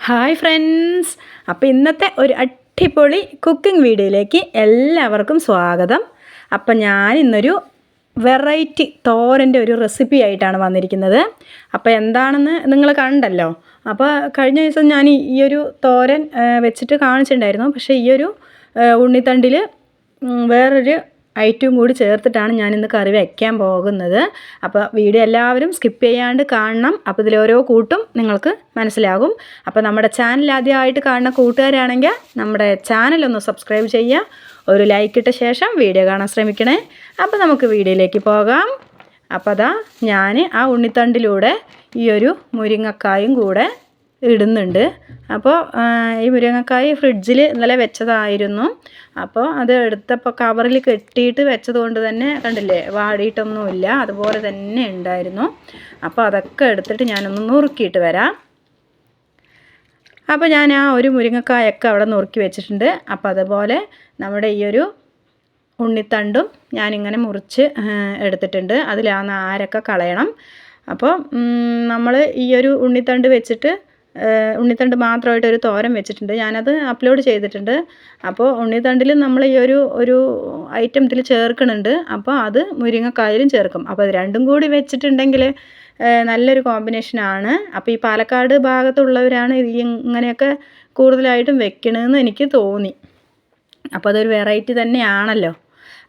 Hi friends. അപ്പോൾ ഇന്നത്തെ ഒരു അടിപൊളി കുക്കിംഗ് വീഡിയോയിലേക്ക് എല്ലാവർക്കും സ്വാഗതം. അപ്പം ഞാൻ ഇന്നൊരു വെറൈറ്റി തോരന്റെ ഒരു റെസിപ്പി ആയിട്ടാണ് വന്നിരിക്കുന്നത്. അപ്പോൾ എന്താണെന്ന് നിങ്ങൾ കണ്ടല്ലോ. അപ്പോൾ കഴിഞ്ഞ ദിവസം ഞാൻ ഈ ഒരു തോരൻ വെച്ചിട്ട് കാണിച്ചിട്ടുണ്ടായിരുന്നു. പക്ഷേ ഈ ഒരു ഉണ്ണിത്തണ്ടിൽ വേറൊരു ഐറ്റവും കൂടി ചേർത്തിട്ടാണ് ഞാനിന്ന് കറി വയ്ക്കാൻ പോകുന്നത്. അപ്പോൾ വീഡിയോ എല്ലാവരും സ്കിപ്പ് ചെയ്യാണ്ട് കാണണം. അപ്പോൾ ഇതിലോരോ കൂട്ടും നിങ്ങൾക്ക് മനസ്സിലാകും. അപ്പോൾ നമ്മുടെ ചാനൽ ആദ്യമായിട്ട് കാണുന്ന കൂട്ടുകാരാണെങ്കിൽ നമ്മുടെ ചാനലൊന്ന് സബ്സ്ക്രൈബ് ചെയ്യുക. ഒരു ലൈക്ക് ഇട്ട ശേഷം വീഡിയോ കാണാൻ ശ്രമിക്കണേ. അപ്പോൾ നമുക്ക് വീഡിയോയിലേക്ക് പോകാം. അപ്പോൾ അതാ ഞാൻ ആ ഉണ്ണിത്തണ്ടിലൂടെ ഈ ഒരു മുരിങ്ങക്കായും കൂടെ ഇടുന്നുണ്ട്. അപ്പോൾ ഈ മുരിങ്ങക്കായ് ഫ്രിഡ്ജിൽ ഇന്നലെ വെച്ചതായിരുന്നു. അപ്പോൾ അത് എടുത്തപ്പോൾ കവറിൽ കെട്ടിയിട്ട് വെച്ചത് കൊണ്ട് തന്നെ കണ്ടില്ലേ വാടിയിട്ടൊന്നുമില്ല. അതുപോലെ തന്നെ ഉണ്ടായിരുന്നു. അപ്പോൾ അതൊക്കെ എടുത്തിട്ട് ഞാനൊന്ന് നുറുക്കിയിട്ട് വരാം. അപ്പോൾ ഞാൻ ആ ഒരു മുരിങ്ങക്കായൊക്കെ അവിടെ നുറുക്കി വെച്ചിട്ടുണ്ട്. അപ്പോൾ അതുപോലെ നമ്മുടെ ഈ ഒരു ഉണ്ണിത്തണ്ടും ഞാനിങ്ങനെ മുറിച്ച് എടുത്തിട്ടുണ്ട്. അതിൽ ആ നാരൊക്കെ കളയണം. അപ്പോൾ നമ്മൾ ഈ ഒരു ഉണ്ണിത്തണ്ട് വെച്ചിട്ട് ഉണ്ണിത്തണ്ട് മാത്രമായിട്ട് ഒരു തോരൻ വെച്ചിട്ടുണ്ട്. ഞാനത് അപ്ലോഡ് ചെയ്തിട്ടുണ്ട്. അപ്പോൾ ഉണ്ണിത്തണ്ടിൽ നമ്മൾ ഈ ഒരു ഒരു ഐറ്റം ഇതിൽ ചേർക്കുന്നുണ്ട്. അപ്പോൾ അത് മുരിങ്ങക്കായലും ചേർക്കും. അപ്പോൾ അത് രണ്ടും കൂടി വെച്ചിട്ടുണ്ടെങ്കിൽ നല്ലൊരു കോമ്പിനേഷനാണ് അപ്പോൾ ഈ പാലക്കാട് ഭാഗത്തുള്ളവരാണ് ഇങ്ങനെയൊക്കെ കൂടുതലായിട്ടും വെക്കണമെന്ന് എനിക്ക് തോന്നി. അപ്പോൾ അതൊരു വെറൈറ്റി തന്നെയാണല്ലോ.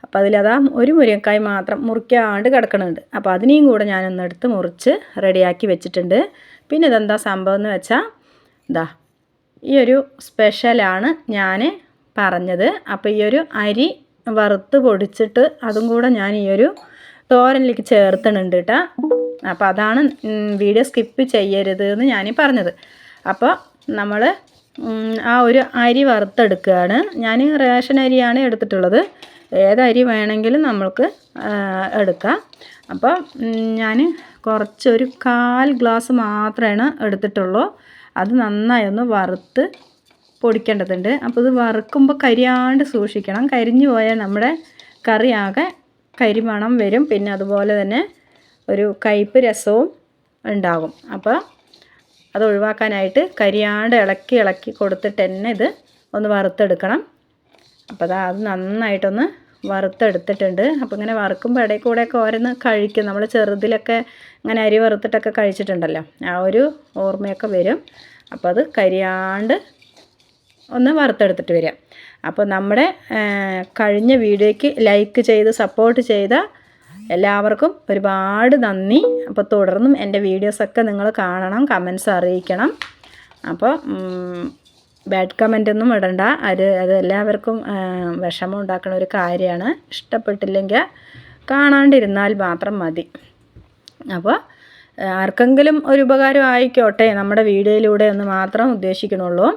അപ്പോൾ അതിലതാ ഒരു മുരിങ്ങക്കായ് മാത്രം മുറിക്കാണ്ട് കിടക്കണുണ്ട്. അപ്പോൾ അതിനെയും കൂടെ ഞാനൊന്നെടുത്ത് മുറിച്ച് റെഡിയാക്കി വെച്ചിട്ടുണ്ട്. പിന്നെ ഇതെന്താ സംഭവം എന്ന് വെച്ചാൽ ഇതാ ഈ ഒരു സ്പെഷ്യലാണ് ഞാൻ പറഞ്ഞത്. അപ്പോൾ ഈ ഒരു അരി വറുത്ത് പൊടിച്ചിട്ട് അതും കൂടെ ഞാൻ ഈ ഒരു തോരനിലേക്ക് ചേർത്തണുണ്ട് കേട്ടോ അപ്പോൾ അതാണ് വീഡിയോ സ്കിപ്പ് ചെയ്യരുത് എന്ന് ഞാൻ പറഞ്ഞത് അപ്പോൾ നമ്മൾ ആ ഒരു അരി വറുത്തെടുക്കുകയാണ് ഞാൻ റേഷൻ അരിയാണ് എടുത്തിട്ടുള്ളത്. ഏതരി വേണമെങ്കിലും നമ്മൾക്ക് എടുക്കാം. അപ്പോൾ ഞാൻ കുറച്ചൊരു കാൽ ഗ്ലാസ് മാത്രമാണ് എടുത്തിട്ടുള്ളൂ. അത് നന്നായി ഒന്ന് വറുത്ത് പൊടിക്കേണ്ടതുണ്ട്. അപ്പോൾ ഇത് വറുക്കുമ്പോൾ കരിയാണ്ട് സൂക്ഷിക്കണം. കരിഞ്ഞു പോയാൽ നമ്മുടെ കറി ആകെ കരിമണം വരും. പിന്നെ അതുപോലെ തന്നെ ഒരു കയ്പ്പ് രസവും ഉണ്ടാകും. അപ്പോൾ അത് ഒഴിവാക്കാനായിട്ട് കരിയാണ്ട് ഇളക്കി ഇളക്കി കൊടുത്തിട്ട് തന്നെ ഇത് ഒന്ന് വറുത്തെടുക്കണം. അപ്പോൾ അത് നന്നായിട്ടൊന്ന് വറുത്തെടുത്തിട്ടുണ്ട്. അപ്പോൾ ഇങ്ങനെ വറുക്കുമ്പോൾ ഇടയിൽ കൂടെയൊക്കെ ഓരോന്ന് കഴിക്കും. നമ്മൾ ചെറുതിലൊക്കെ ഇങ്ങനെ അരി വറുത്തിട്ടൊക്കെ കഴിച്ചിട്ടുണ്ടല്ലോ. ആ ഒരു ഓർമ്മയൊക്കെ വരും. അപ്പോൾ അത് കരിയാണ്ട് ഒന്ന് വറുത്തെടുത്തിട്ട് വരിക. അപ്പോൾ നമ്മുടെ കഴിഞ്ഞ വീഡിയോയ്ക്ക് ലൈക്ക് ചെയ്ത് സപ്പോർട്ട് ചെയ്ത എല്ലാവർക്കും ഒരുപാട് നന്ദി. അപ്പോൾ തുടർന്നും എന്റെ വീഡിയോസൊക്കെ നിങ്ങൾ കാണണം കമൻസ് അറിയിക്കണം. അപ്പോൾ ബാഡ് കമന്റ് ഒന്നും ഇടണ്ട. അത് അത് എല്ലാവർക്കും വിഷമം ഉണ്ടാക്കുന്ന ഒരു കാര്യമാണ്. ഇഷ്ടപ്പെട്ടില്ലെങ്കിൽ കാണാണ്ടിരുന്നാൽ മാത്രം മതി. അപ്പോൾ ആർക്കെങ്കിലും ഒരു ഉപകാരം ആയിക്കോട്ടെ നമ്മുടെ വീഡിയോയിലൂടെ ഒന്ന് മാത്രം ഉദ്ദേശിക്കണുള്ളൂ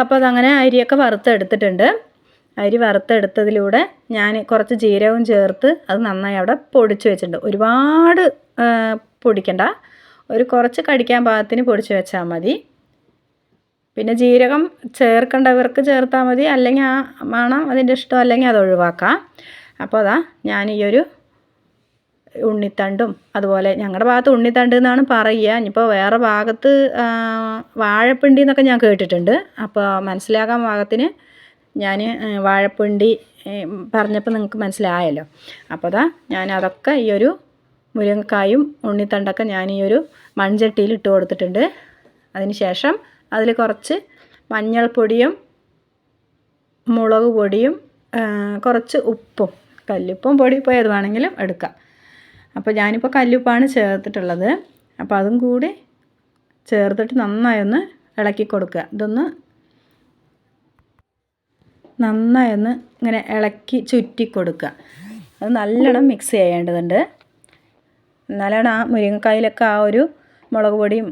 അപ്പോൾ അതങ്ങനെ അരിയൊക്കെ വറുത്തെടുത്തിട്ടുണ്ട്. അരി വറുത്തെടുത്തതിലൂടെ ഞാൻ കുറച്ച് ജീരകവും ചേർത്ത് അത് നന്നായി അവിടെ പൊടിച്ചു വെച്ചിട്ടുണ്ട്. ഒരുപാട് പൊടിക്കണ്ട. ഒരു കുറച്ച് കടിക്കാൻ പാകത്തിന് പൊടിച്ച് വെച്ചാൽ മതി. പിന്നെ ജീരകം ചേർക്കേണ്ടവർക്ക് ചേർത്താൽ മതി. അല്ലെങ്കിൽ ആ മണം അതിന്റെ ഇഷ്ടം അല്ലെങ്കിൽ അത് ഒഴിവാക്കാം. അപ്പോൾ അതാ ഞാൻ ഈ ഒരു ഉണ്ണിത്തണ്ടും അതുപോലെ ഞങ്ങളുടെ ഭാഗത്ത് ഉണ്ണിത്തണ്ട് എന്നാണ് പറയുക. ഇനിയിപ്പോൾ വേറെ ഭാഗത്ത് വാഴപ്പിണ്ടി എന്നൊക്കെ ഞാൻ കേട്ടിട്ടുണ്ട്. അപ്പോൾ മനസ്സിലാക്കാൻ ഭാഗത്തിന് ഞാൻ വാഴപ്പിണ്ടി പറഞ്ഞപ്പോൾ നിങ്ങൾക്ക് മനസ്സിലായല്ലോ. അപ്പോൾ അതാ ഞാൻ അതൊക്കെ ഈ ഒരു മുരിങ്ങക്കായും ഉണ്ണിത്തണ്ടൊക്കെ ഞാൻ ഈ ഒരു മൺചട്ടിയിൽ ഇട്ട് കൊടുത്തിട്ടുണ്ട്. അതിന് ശേഷം അതിൽ കുറച്ച് മഞ്ഞൾപ്പൊടിയും മുളക് പൊടിയും കുറച്ച് ഉപ്പും. കല്ലുപ്പും പൊടി ഇപ്പോൾ ഏത് വേണമെങ്കിലും എടുക്കാം. അപ്പോൾ ഞാനിപ്പോൾ കല്ലുപ്പാണ് ചേർത്തിട്ടുള്ളത്. അപ്പോൾ അതും കൂടി ചേർത്തിട്ട് നന്നായി ഒന്ന് ഇളക്കി കൊടുക്കുക. ഇതൊന്ന് നന്നായി ഒന്ന് ഇങ്ങനെ ഇളക്കി ചുറ്റി കൊടുക്കുക. അത് നല്ലോണം മിക്സ് ചെയ്യേണ്ടതുണ്ട്. എന്നാലാണ് ആ മുരിങ്ങക്കായിലൊക്കെ ആ ഒരു മുളക് പൊടിയും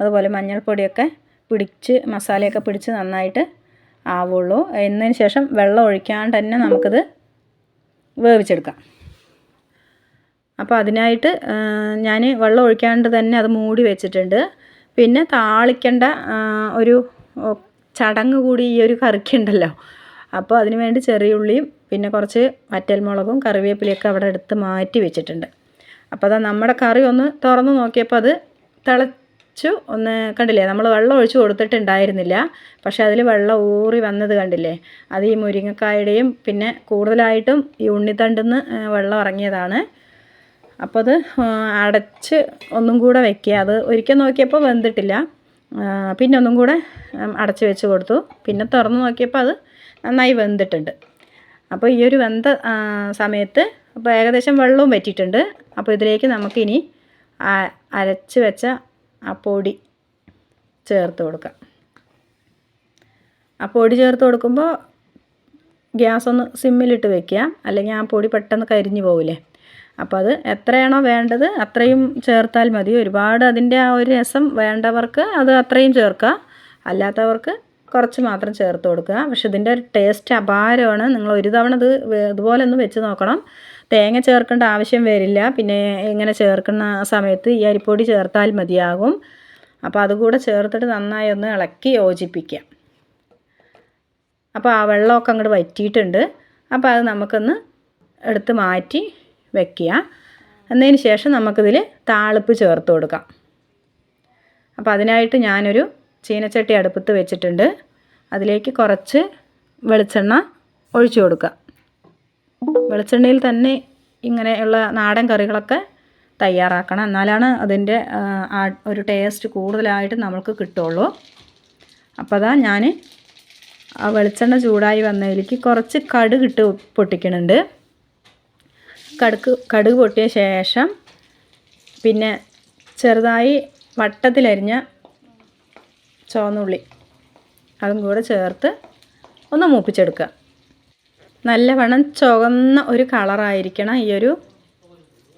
അതുപോലെ മഞ്ഞൾപ്പൊടിയൊക്കെ പിടിച്ച് മസാലയൊക്കെ പിടിച്ച് നന്നായിട്ട് ആവുള്ളൂ. എന്നതിന് ശേഷം വെള്ളം ഒഴിക്കാണ്ട് തന്നെ നമുക്കത് വേവിച്ചെടുക്കാം. അപ്പോൾ അതിനായിട്ട് ഞാൻ വെള്ളം ഒഴിക്കാണ്ട് തന്നെ അത് മൂടി വെച്ചിട്ടുണ്ട്. പിന്നെ താളിക്കേണ്ട ഒരു ചടങ്ങ് കൂടി ഈ ഒരു കറിക്കുണ്ടല്ലോ അപ്പോൾ അതിന് വേണ്ടി ചെറിയ ഉള്ളിയും പിന്നെ കുറച്ച് വറ്റൽമുളകും കറിവേപ്പിലയൊക്കെ അവിടെ എടുത്ത് മാറ്റി വെച്ചിട്ടുണ്ട്. അപ്പോൾ അതാ നമ്മുടെ കറി ഒന്ന് തുറന്ന് നോക്കിയപ്പോൾ അത് തിള അടച്ചു ഒന്ന് കണ്ടില്ലേ നമ്മൾ വെള്ളം ഒഴിച്ച് കൊടുത്തിട്ടുണ്ടായിരുന്നില്ല. പക്ഷെ അതിൽ വെള്ളം ഊറി വന്നത് കണ്ടില്ലേ? അത് ഈ മുരിങ്ങക്കായുടെയും പിന്നെ കൂടുതലായിട്ടും ഈ ഉണ്ണിത്തണ്ടിന്ന് വെള്ളം ഇറങ്ങിയതാണ്. അപ്പോൾ അത് അടച്ച് ഒന്നും കൂടെ വെക്കുക. അത് ഒരിക്കൽ നോക്കിയപ്പോൾ വെന്തിട്ടില്ല. പിന്നെ ഒന്നും കൂടെ അടച്ച് വെച്ച് കൊടുത്തു. പിന്നെ തുറന്ന് നോക്കിയപ്പോൾ അത് നന്നായി വെന്തിട്ടുണ്ട്. അപ്പോൾ ഈ ഒരു വെന്ത സമയത്ത് അപ്പോൾ ഏകദേശം വെള്ളവും വറ്റിയിട്ടുണ്ട്. അപ്പോൾ ഇതിലേക്ക് നമുക്കിനി അരച്ച് വെച്ച ആ പൊടി ചേർത്ത് കൊടുക്കാം ആ പൊടി ചേർത്ത് കൊടുക്കുമ്പോൾ ഗ്യാസ് ഒന്ന് സിമ്മിലിട്ട് വെക്കുക. അല്ലെങ്കിൽ ആ പൊടി പെട്ടെന്ന് കരിഞ്ഞു പോവില്ലേ? അപ്പോൾ അത് എത്രയാണോ വേണ്ടത് അത്രയും ചേർത്താൽ മതി. ഒരുപാട് അതിന്റെ ആ ഒരു രസം വേണ്ടവർക്ക് അത് അത്രയും ചേർക്കുക. അല്ലാത്തവർക്ക് കുറച്ച് മാത്രം ചേർത്ത് കൊടുക്കുക. പക്ഷെ ഇതിന്റെ ഒരു ടേസ്റ്റ് അപാരമാണ്. നിങ്ങൾ ഒരു തവണ ഇത് ഇതുപോലെ ഒന്ന് വെച്ച് നോക്കണം. തേങ്ങ ചേർക്കേണ്ട ആവശ്യം വരില്ല. പിന്നെ ഇങ്ങനെ ചേർക്കുന്ന സമയത്ത് ഈ അരിപ്പൊടി ചേർത്താൽ മതിയാകും. അപ്പോൾ അതുകൂടെ ചേർത്തിട്ട് നന്നായി ഒന്ന് ഇളക്കി യോജിപ്പിക്കാം. അപ്പോൾ ആ വെള്ളമൊക്കെ അങ്ങോട്ട് വറ്റിയിട്ടുണ്ട്. അപ്പോൾ അത് നമുക്കൊന്ന് എടുത്ത് മാറ്റി വെക്കുക. എന്നതിന് ശേഷം നമുക്കിതിൽ താളിപ്പ് ചേർത്ത് കൊടുക്കാം. അപ്പോൾ അതിനായിട്ട് ഞാനൊരു ചീനച്ചട്ടി അടുപ്പത്ത് വെച്ചിട്ടുണ്ട്. അതിലേക്ക് കുറച്ച് വെളിച്ചെണ്ണ ഒഴിച്ചു കൊടുക്കുക. വെളിച്ചെണ്ണയിൽ തന്നെ ഇങ്ങനെയുള്ള നാടൻ കറികളൊക്കെ തയ്യാറാക്കണം. എന്നാലാണ് അതിന്റെ ഒരു ടേസ്റ്റ് കൂടുതലായിട്ട് നമുക്ക് കിട്ടുള്ളൂ. അപ്പോൾ അതാ ഞാൻ ആ വെളിച്ചെണ്ണ ചൂടായി വന്നതിലേക്ക് കുറച്ച് കടുക് ഇട്ട് പൊട്ടിക്കണുണ്ട് കടുക്ക് കടുക് പൊട്ടിയ ശേഷം പിന്നെ ചെറുതായി വട്ടത്തിലരിഞ്ഞ ചുവന്നുള്ളി അതും കൂടെ ചേർത്ത് ഒന്ന് മൂപ്പിച്ചെടുക്കുക. നല്ലവണ്ണം ചുവന്ന ഒരു കളറായിരിക്കണം ഈ ഒരു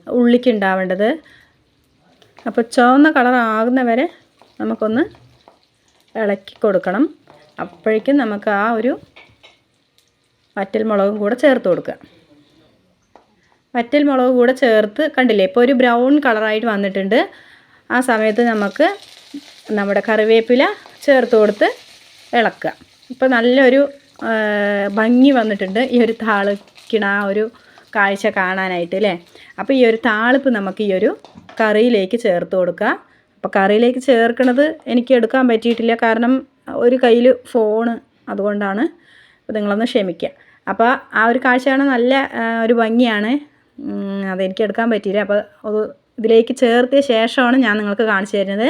ഉള്ളിക്ക് ഉണ്ടാവേണ്ടത് അപ്പോൾ ചുവന്ന കളർ ആകുന്നവരെ നമുക്കൊന്ന് ഇളക്കി കൊടുക്കണം. അപ്പോഴേക്കും നമുക്ക് ആ ഒരു വറ്റൽ മുളകും കൂടെ ചേർത്ത് കൊടുക്കുക. വറ്റൽ മുളക് കൂടെ ചേർത്ത് കണ്ടില്ലേ ഇപ്പോൾ ഒരു ബ്രൗൺ കളറായിട്ട് വന്നിട്ടുണ്ട്. ആ സമയത്ത് നമുക്ക് നമ്മുടെ കറിവേപ്പില ചേർത്ത് കൊടുത്ത് ഇളക്കുക. ഇപ്പോൾ നല്ലൊരു ഭംഗി വന്നിട്ടുണ്ട്. ഈ ഒരു താളിക്കണ ആ ഒരു കാഴ്ച കാണാനായിട്ട് അല്ലേ അപ്പോൾ ഈ ഒരു താളിപ്പ് നമുക്ക് ഈ ഒരു കറിയിലേക്ക് ചേർത്ത് കൊടുക്കുക അപ്പോൾ കറിയിലേക്ക് ചേർക്കണത് എനിക്ക് എടുക്കാൻ പറ്റിയിട്ടില്ല. കാരണം ഒരു കയ്യിൽ ഫോണ് അതുകൊണ്ടാണ്. അപ്പോൾ നിങ്ങളൊന്ന് ക്ഷമിക്കുക അപ്പോൾ ആ ഒരു കാഴ്ച കാണാൻ നല്ല ഒരു ഭംഗിയാണ്. അതെനിക്ക് എടുക്കാൻ പറ്റിയില്ല. അപ്പോൾ അത് ഇതിലേക്ക് ചേർത്തിയ ശേഷമാണ് ഞാൻ നിങ്ങൾക്ക് കാണിച്ചു തരുന്നത്.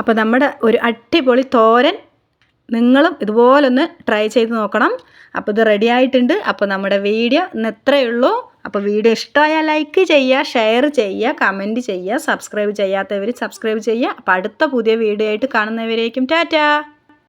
അപ്പോൾ നമ്മുടെ ഒരു അടിപൊളി തോരൻ നിങ്ങളും ഇതുപോലൊന്ന് ട്രൈ ചെയ്ത് നോക്കണം. അപ്പോൾ ഇത് റെഡി ആയിട്ടുണ്ട്. അപ്പോൾ നമ്മുടെ വീഡിയോ ഇന്ന് ഇത്രയേ ഉള്ളൂ. അപ്പോൾ വീഡിയോ ഇഷ്ടമായാൽ ലൈക്ക് ചെയ്യുക ഷെയർ ചെയ്യുക കമന്റ് ചെയ്യുക സബ്സ്ക്രൈബ് ചെയ്യാത്തവർ സബ്സ്ക്രൈബ് ചെയ്യുക. അപ്പോൾ അടുത്ത പുതിയ വീഡിയോ ആയിട്ട് കാണുന്നവരേക്കും ടാറ്റാ.